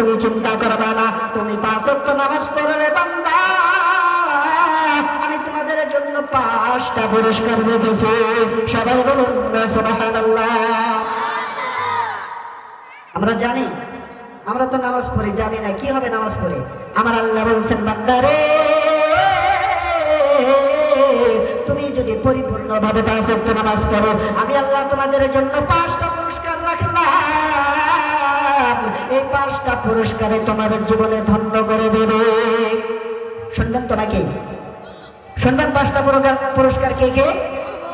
তুমি চিন্তা করবে না। তুমি নামাজ পড়লে বান্দা। আমি তোমাদের জন্য পাঁচটা পুরস্কার রেখেছি সবাই বলুন আমরা জানি, আমরা তো নামাজ পড়ি, জানি না, কি হবে নামাজ পড়ে? আমার আল্লাহ বলছেন বান্দারে তুমি যদি পরিপূর্ণভাবে পাঁচ অক্ট নামাজ পড়ো, আমি আল্লাহ তোমাদের জন্য পাঁচটা পুরস্কার রাখলাম। এই পাঁচটা পুরস্কারে তোমার জীবনে ধন্য করে দেবে। শুনবেন তো নাকি? শুনবেন পাঁচটা পুরস্কার কে কে?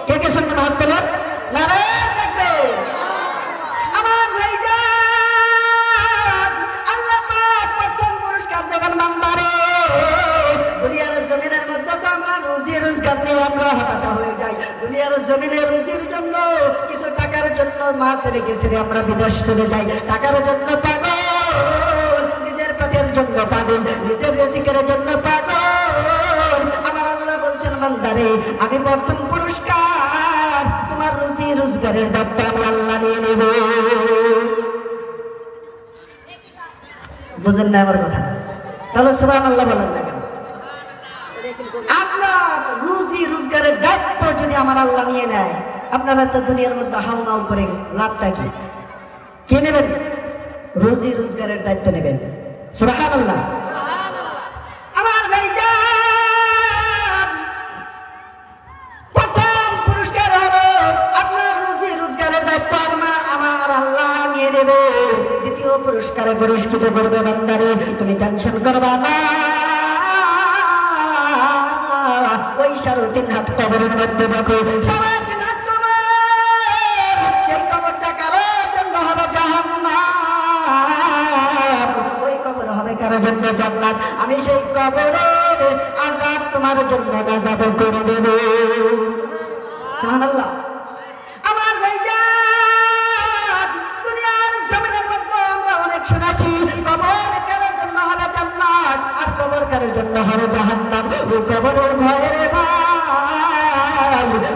কে কে শুনবেন হাত তোলেন না দুনিয়ার জমিনে রুজির জন্য, কিছু টাকার জন্য মা আমরা বিদেশ চলে যাই। টাকার জন্য পাগল, নিজের জন্য পাগল, নিজের রেজিকের জন্য পাগল। আমার আল্লাহ বলছেন আমি প্রথম পুরস্কার, তোমার রুজি রোজগারের দায়িত্ব আমি আল্লাহ নিয়ে নেব। বুঝেন না আমার কথা? তাহলে সুবাহ আল্লাহ বলেন আপনার রুজি রোজগারের যদি আমার আল্লাহ নিয়ে নেয় আপনারা তো দুনিয়ার মধ্যে হাউমাউ করে লাভটা কি? কে নেবেন? রুজি রোজগারের দায়িত্ব নেবেন। সুবাহ আল্লাহ আমার প্রথম পুরস্কার হলো আপনার রুজি রোজগারের দায়িত্ব। আমার আমার আল্লাহ নিয়ে নেবে। দ্বিতীয় পুরস্কারে পুরস্কৃত করবে বান্দারে তুমি টেনশন করবা না। তিন হাত মধ্যে সেই কবরটা কারও হবে আমি সেই কবরের আজাব তোমার জন্য নাজাব করে দেব। আমার দুনিয়ার জমিনের মধ্যে আমরা অনেক শুনেছি, কবর কারও জন্য হবে জান্নাত, আর কবর কারও জন্য হবে জাহান্নাম। ওই কবরের ভয়ের ভাই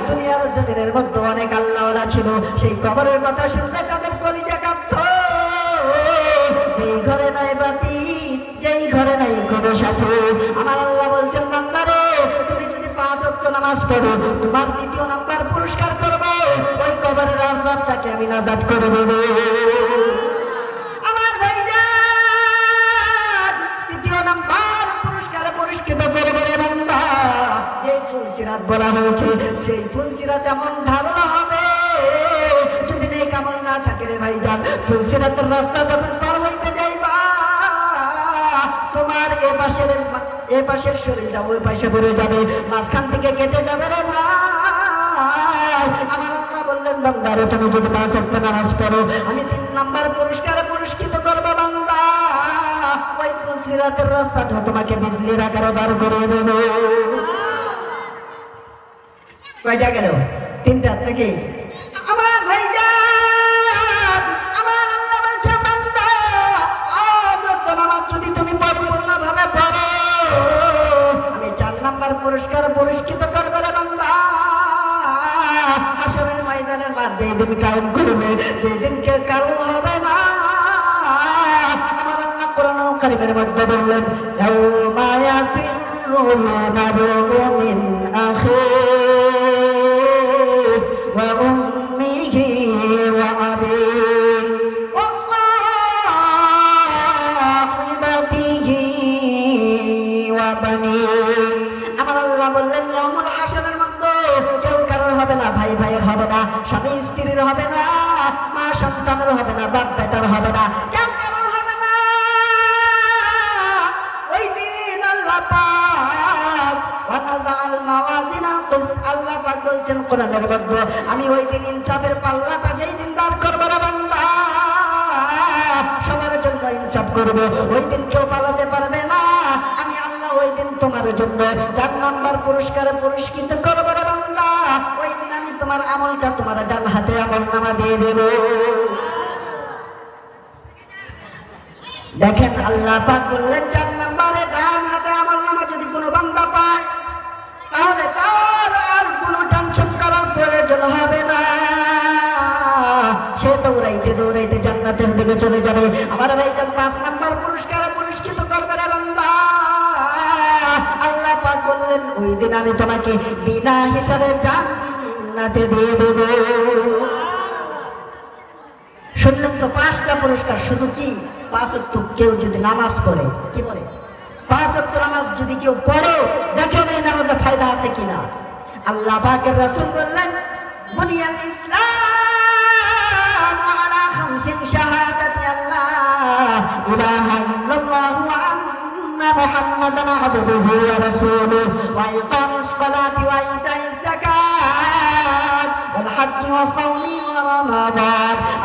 দুনিয়ার জমিনের মধ্যে অনেক আল্লাহওয়ালা ছিল। সেই কবরের কথা শুনলে তাদের কলিজা কাঁপত। যেই ঘরে নাই বাতি, যেই ঘরে নাই কোনো সাথে। আমার আল্লাহ বলছেন, বান্দারে, তুমি যদি পাঁচ ওয়াক্ত নামাজ পড়ো, তোমার দ্বিতীয় নাম্বার পুরস্কার করব। ওই কবরের আজাবটাকে আমি নাজাব করে দেবো। বলা হয়েছে সেই ফুলসিরাত এমন ধারণা হবে। যদি নেই কামল না থাকে রে ভাই ভাইজান ফুলসিরাতের রাস্তা যখন পার হইতে যাইবা, তোমার এ পাশের এ পাশের শরীরটা ওই পাশে পড়ে যাবে, মাঝখান থেকে কেটে যাবে রে ভাই। আমার আল্লাহ বললেন বান্দারে তুমি যদি পাঁচ একটা নামাজ পড়ো, আমি তিন নাম্বার পুরস্কারে পুরস্কৃত করব, বান্দা। ওই ফুলসিরাতের রাস্তাটা তোমাকে বিজলির আকারে বার করে দেবো। কয়টা গেল? তিনটা থেকে আমার নাম্বার পুরস্কার পুরস্কৃত ময়দানের মাঠ যেই দিন কায়েম করবে যেই দিন কেউ হবে না। আমার আল্লাহ কোরআন কারিমের মধ্যে বললেন মারউ মিন আখিহি। স্ত্রীর হবে না, মা সন্তানের হবে না, বাপ বেটার হবে না, কেউ কারোর হবে না। ওই দিন আল্লাহ আমি ওই দিন ইনসাফের পাল্লাটা যেই দিন করব বান্দা। সবার জন্য ইনসাফ করব ওই দিন কেউ পালাতে পারবে না। আমি আল্লাহ ওই দিন তোমার জন্য চার নাম্বার পুরস্কারে পুরস্কৃত করব আমলটা তোমার ডান হাতে আমল নামা দিয়ে দেব। দেখেন আল্লাহ পাক বললেন, চার নাম্বারে ডান হাতে আমল নামা যদি কোনো বান্দা পায়, তাহলে তার আর কোনো টেনশন করার প্রয়োজন হবে না। সে দৌড়াইতে দৌড়াইতে জান্নাতের দিকে চলে যাবে। আমার ভাই পাঁচ নাম্বার পুরস্কারে পুরস্কৃত করবে রে আল্লাহ পাক বললেন, ওই দিন আমি তোমাকে বিনা হিসাবে জান জান্নাতে দিয়ে দেব। শুনলেন তো, পাঁচটা পুরস্কার, শুধু কি? পাঁচ অক্ট কেউ যদি নামাজ পড়ে, কি পড়ে? পাঁচ অক্ট নামাজ যদি কেউ পড়ে, দেখে নেই নামাজে ফায়দা আছে কিনা আল্লাহ পাকের রাসূল বললেন, বুনিয়াল ইসলাম আলা খামসিন শাহাদাতি আল্লাহ ইলাহা ইল্লাল্লাহ আন্না মুহাম্মাদান আবদুহু ওয়া রাসূলুহু ওয়া ইকামিস সালাতি ওয়া ইতাইজ যাকাত। হাজ্জি ওয়া সাওমি ওয়া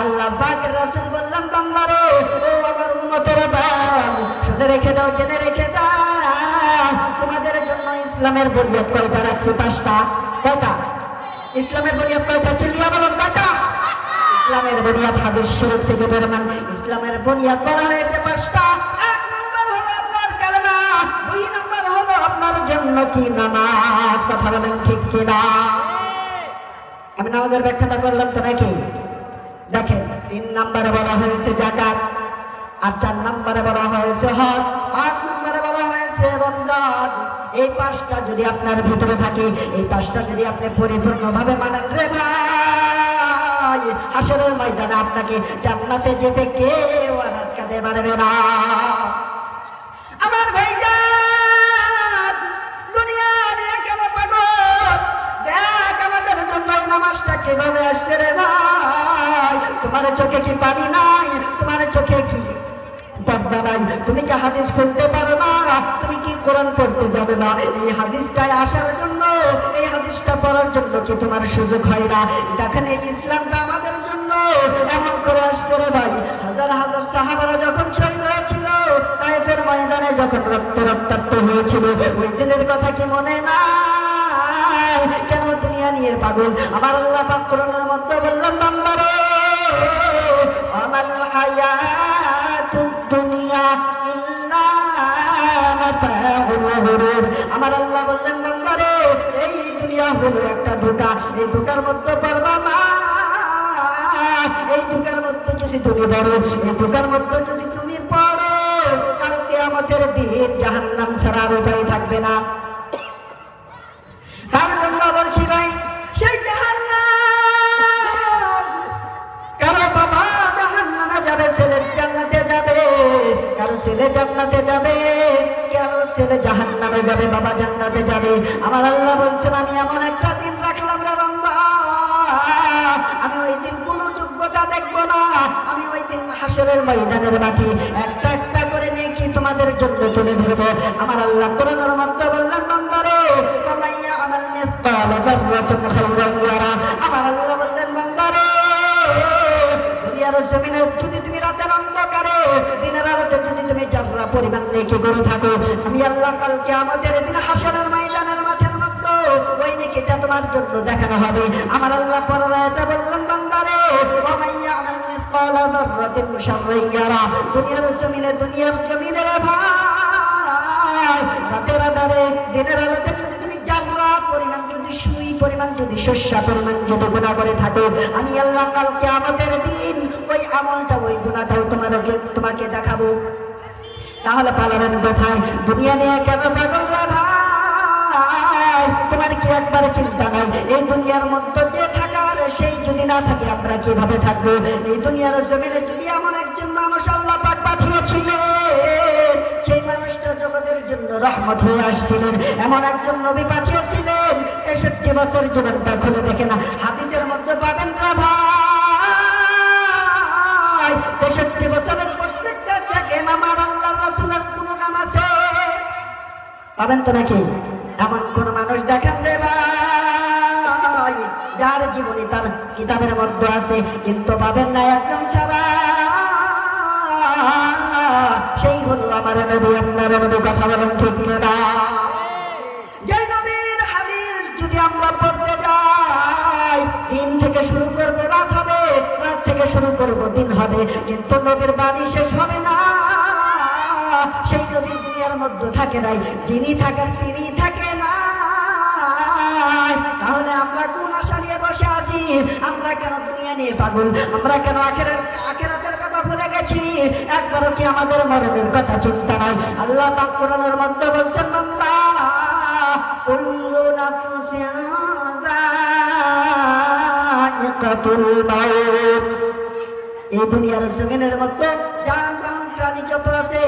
আল্লাহ পাকের রাসূল বললেন বান্দারে ও আমার উম্মতের দল শুনে রেখে দাও, জেনে রেখে দাও। তোমাদের জন্য ইসলামের বুনিয়াদ কয়টা রাখছি? পাঁচটা। কয়টা? ইসলামের বুনিয়াদ কয়টা? চিল্লিয়া বলো কয়টা? ইসলামের বুনিয়াদ হাদিস শরীফ থেকে প্রমাণ ইসলামের বুনিয়াদ করা হয়েছে পাঁচটা। নম্বর হলো আপনার কালেমা, দুই নম্বর হলো আপনার জন্য কি নামাজ। কথা বলেন ঠিক কিনা? আমি নামাজের ব্যাখ্যাটা করলাম তো নাকি? দেখেন, তিন নম্বরে বলা হয়েছে জাকাত, আর চার নম্বরে বলা হয়েছে হজ, পাঁচ নম্বরে বলা হয়েছে রমজান। এই পাঁচটা যদি আপনার ভিতরে থাকে, এই পাঁচটা যদি আপনি পরিপূর্ণভাবে মানেন, রে ভাই, হাসরের ময়দানে আপনাকে জান্নাতে যেতে কেউ আর আটকাতে পারবে না। আমার ভাইজান কীভাবে আসছে রে ভাই? তোমার চোখে কি পানি নাই? তোমার চোখে কি তুমি কি হাদিস খুলতে পারো না? তুমি কি কোরআন পড়তে যাবে না? এই হাদিসটায় আসার জন্য, এই হাদিসটা পড়ার জন্য কি তোমার সুযোগ হয় না? দেখেন এই ইসলামটা আমাদের জন্য এমন করে আসছে রে ভাই। হাজার হাজার সাহাবারা যখন শহীদ হয়েছিল তাইফের ময়দানে যখন রক্ত রক্তাক্ত হয়েছিল, ওই দিনের কথা কি মনে নাই? কেন দুনিয়া নিয়ে পাগল? আমার আল্লাহ পাক কোরআনের মধ্যে বললাম বান্দারে আমাল হায়াতুদ দুনিয়া ইল্লা মাতাউল আমার আল্লাহ বললেন, বান্দারে, এই দুনিয়া হলো একটা ধোঁকা। এই ধোঁকার মধ্যে পারবা না এই ধোঁকার মধ্যে যদি তুমি পড়ো, এই ধোঁকার মধ্যে যদি তুমি পড়ো কালকে আমাদের দিন জাহান্নাম ছাড়া আর উপায় থাকবে না। ছেলে জান্নাতে যাবে। কারও ছেলে জাহান্নামে যাবে, বাবা জান্নাতে যাবে? আমার আল্লাহ বলছেন, আমি এমন একটা দিন রাখলাম রে বান্দা। আমি ওই দিন কোনো যোগ্যতা দেখব না। আমি ওই দিন হাসরের ময়দানের মাঠে একটা একটা করে নেকি তোমাদের জন্য তুলে ধরবো। আমার আল্লাহ কোরআনের মধ্যে বললেন বান্দারে কামাইয়া আমাল মিসকাল দাররাতুন জমিনে যদি তুমি রাতের অন্ধকারে, দিনের আলোতে যদি তুমি জাবরা পরিমাণ থাকো, আমি আল্লাহ কালকে আমাদের দিন হাসরের ময়দানের মাঠের ওই নেকিটা তোমার জন্য দেখানো হবে। আমার আল্লাহ পরারায়তে বললেন, বান্দারে দুনিয়ার জমিনে দুনিয়ার জমিনে রে ভাই রাতের আধারে দিনের পরিমাণ যদি শস্য পরিমাণ যদি গুণা করে থাকো, আমি আল্লাহ কালকে আমাদের দিন ওই আমলটা, ওই গুণাটাও তোমাকে তোমাকে দেখাবো। তাহলে পালাবেন কোথায়? দুনিয়া নিয়ে কেন পাগল রে ভাই? তোমার কি একবার চিন্তা নাই? এই দুনিয়ার মধ্যে যে থাকার, সেই যদি না থাকে, আমরা কীভাবে থাকব? এই দুনিয়ার জমিনে যদি এমন একজন মানুষ আল্লাহ পাক পাঠিয়েছিলেন জগতের জন্য রহমত হয়ে আসছিলেন। এমন একজন নবী পাঠিয়েছিলেন তেষট্টি বছর জীবনটা খুলে দেখে না। হাদিসের মধ্যে পাবেন রে ভাই। তেষট্টি বছরের প্রত্যেকটা আমার আল্লাহ রাসূলের গুণগান আছে। পাবেন তো নাকি? এমন কোন মানুষ দেখেন রে ভাই, যার জীবনী তার কিতাবের মধ্যে আছে, কিন্তু পাবেন না একজন ছাড়া। হলো নবীর দুনিয়ার মধ্যে থাকে নাই, যিনি থাকেন তিনি থাকে না তাহলে আমরা কোন আশা নিয়ে বসে আছি? আমরা কেন দুনিয়া নিয়ে পাগল? আমরা কেন আখেরাত আখেরাতের ভুলে গেছি। একবারও কি আমাদের মরণের কথা চিন্তা নাই? আল্লাহ পাক মধ্যে মাউত। এই দুনিয়ার জমিনের মধ্যে বাহন প্রাণী যত আছে,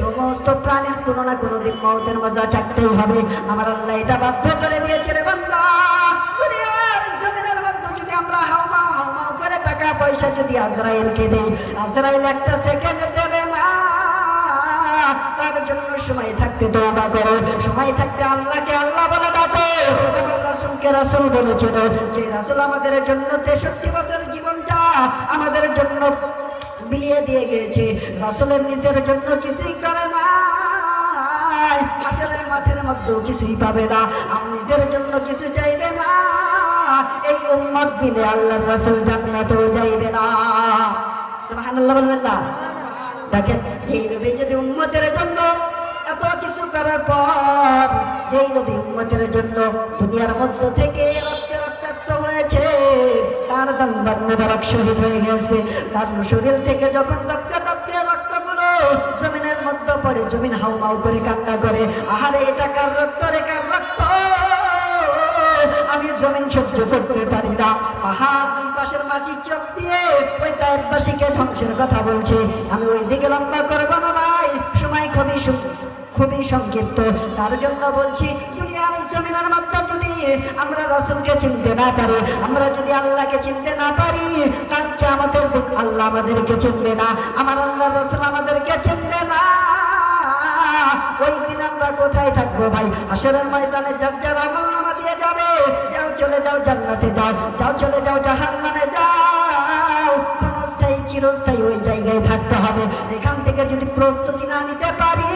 সমস্ত প্রাণীর কোনো না কোনো দিন মৌতের মজা চাকতেই হবে। আমার আল্লাহ এটা বাধ্য করে দিয়েছে রে বান্দা। পয়সা যদি আজরাইলকে দেই, আজরাইল একটা সেকেন্ড দেবে না। তার জন্য সময় থাকতে তোবা করো। সময় থাকতে আল্লাহকে আল্লাহ বলে ডাকো এবং রাসুলকে রাসুল বলেছিল যে রাসুল আমাদের জন্য তেষট্টি বছর জীবনটা আমাদের জন্য বিলিয়ে দিয়ে গিয়েছে। রাসুলের নিজের জন্য কিছুই করে না। হাসরের মাঠের মধ্যেও কিছুই পাবে না। আর নিজের জন্য কিছু চাইবে না। এই উম্মত আল্লাহর জান্নাতেও যাইবে না। সুবহানাল্লাহ বলবেন না? দেখেন, যেই নবী যদি উম্মতের জন্য এত কিছু করার পর, যেই নবী উম্মতের জন্য দুনিয়ার মধ্য থেকে রক্তে রক্তাক্ত হয়েছে, তার দন্দান মোবারক শহীদ হয়ে গেছে। তার শরীর থেকে যখন টপকে রক্তগুলো জমিনের মধ্যে পড়ে, জমিন হাউ মাউ করে কান্না করে। আহারে, এটা কার রক্ত রে, কার রক্ত? আমি জমিন সহ্য করতে পারি না। পাহাড় দুই পাশের মাটির চোখ দিয়ে ওই টাইপবাসীকে ধ্বংসের কথা বলছে। আমি ওই দিকে লম্বা করব না ভাই, সময় খুবই সু- খুবই সংক্ষিপ্ত। তার জন্য বলছি, দুনিয়ার জমিনের মধ্যে যদি আমরা রসুলকে চিনতে না পারি, আমরা যদি আল্লাহকে চিনতে না পারি কালকে আমাদের আল্লাহ আমাদেরকে চিনবে না। আমার আল্লাহ রসুল আমাদেরকে চিনবে না। ওই দিন আমরা কোথায় থাকব ভাই? আসরের ময়দানে যার যার আমল নামা দিয়ে যাবে, যাও চলে যাও জান্নাতে যাও যাও চলে যাও জাহান নামে যাও। ক্ষণস্থায়ী, চিরস্থায়ী ওই জায়গায় থাকতে হবে। এখান থেকে যদি প্রস্তুতি না নিতে পারি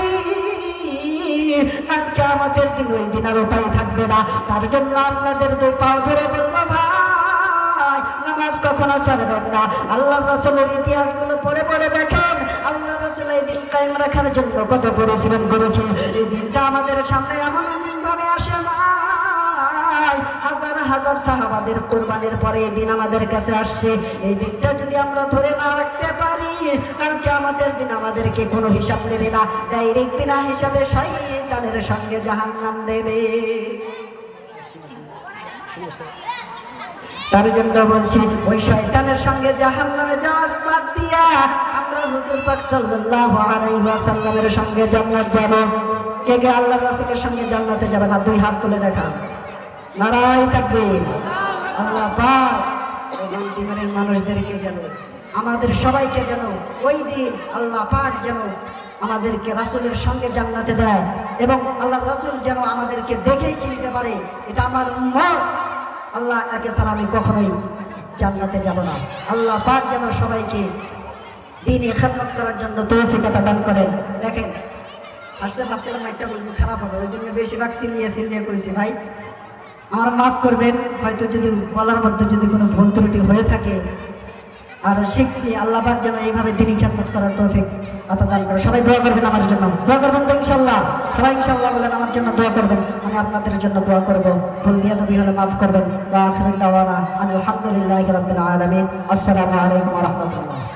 কালকে আমাদের দিন ওই দিন আর উপায় থাকবে না। তার জন্য আপনাদের দুই পাও ধরে বলব, ভাই, নামাজ কখনো ছাড়বেন না। আল্লাহ রাসুলের ইতিহাসগুলো পড়ে পড়ে দেখেন। আল্লাহ রাসুল এই দিন কায়েম রাখার জন্য কত পরিশ্রম করেছে এই দিনটা আমাদের সামনে এমন এমন ভাবে আসে না। হাজার হাজার সাহাবাদের কোরবানির পরে এই দিন আমাদের কাছে আসছে। এই দিনটা যদি আমরা ধরে না রাখতে পারি, কালকে আমাদের দিন আমাদেরকে কোনো হিসাব নেবে না। ডাইরেক্ট বিনা হিসাবে শয়তানের সঙ্গে জাহান্নাম দেবে। তার জন্য বলছি, ওই শয়তানের সঙ্গে জাহান নামে যাওয়ার বাদ দিয়া আমরা হুজুর পাক সাল্লাল্লাহু আলাইহি ওয়াসাল্লামের সঙ্গে জান্নাত যাব। কে কে আল্লাহ রাসূলের সঙ্গে জান্নাতে যাবে না? দুই হাত তুলে দেখা নারাই থাকবে। আল্লাহ পাক মানুষদেরকে যেন, আমাদের সবাইকে যেন ওই দিন আল্লাহ পাক যেন আমাদেরকে রাসূলের সঙ্গে জান্নাতে দেয় এবং আল্লাহ রাসূল যেন আমাদেরকে দেখেই চিনতে পারে, এটা আমার উম্মত। আল্লাহ একে ছাড়া আমি কখনোই জান্নাতে যাব না। আল্লাহ পাক যেন সবাইকে দিনে খেদমত করার জন্য তৌফিকতা দান করেন। দেখেন, আসলে ভাবছিলাম একটা বলব, খারাপ হবে, ওই জন্য বেশিরভাগ সিলিয়ে সিলিয়ে করেছি ভাই। আমার মাফ করবেন, হয়তো যদি বলার মধ্যে যদি কোনো ভুল ত্রুটি হয়ে থাকে। আর শিখছি আল্লাহ পাক যেন এইভাবে তিনি খেদমত করার তৌফিক আতা দান করে। সবাই দোয়া করবেন আমার জন্য। দোয়া করবেন তো ইনশাল্লাহ সবাই ইনশাল্লাহ বলেন, আমার জন্য দোয়া করবেন। আমি আপনাদের জন্য দোয়া করব। ভুল নিয়ে নবী হলে মাফ করবেন। আমি আলহামদুলিল্লাহ আসসালামু আলাইকুম রাহমাতুল্লাহ।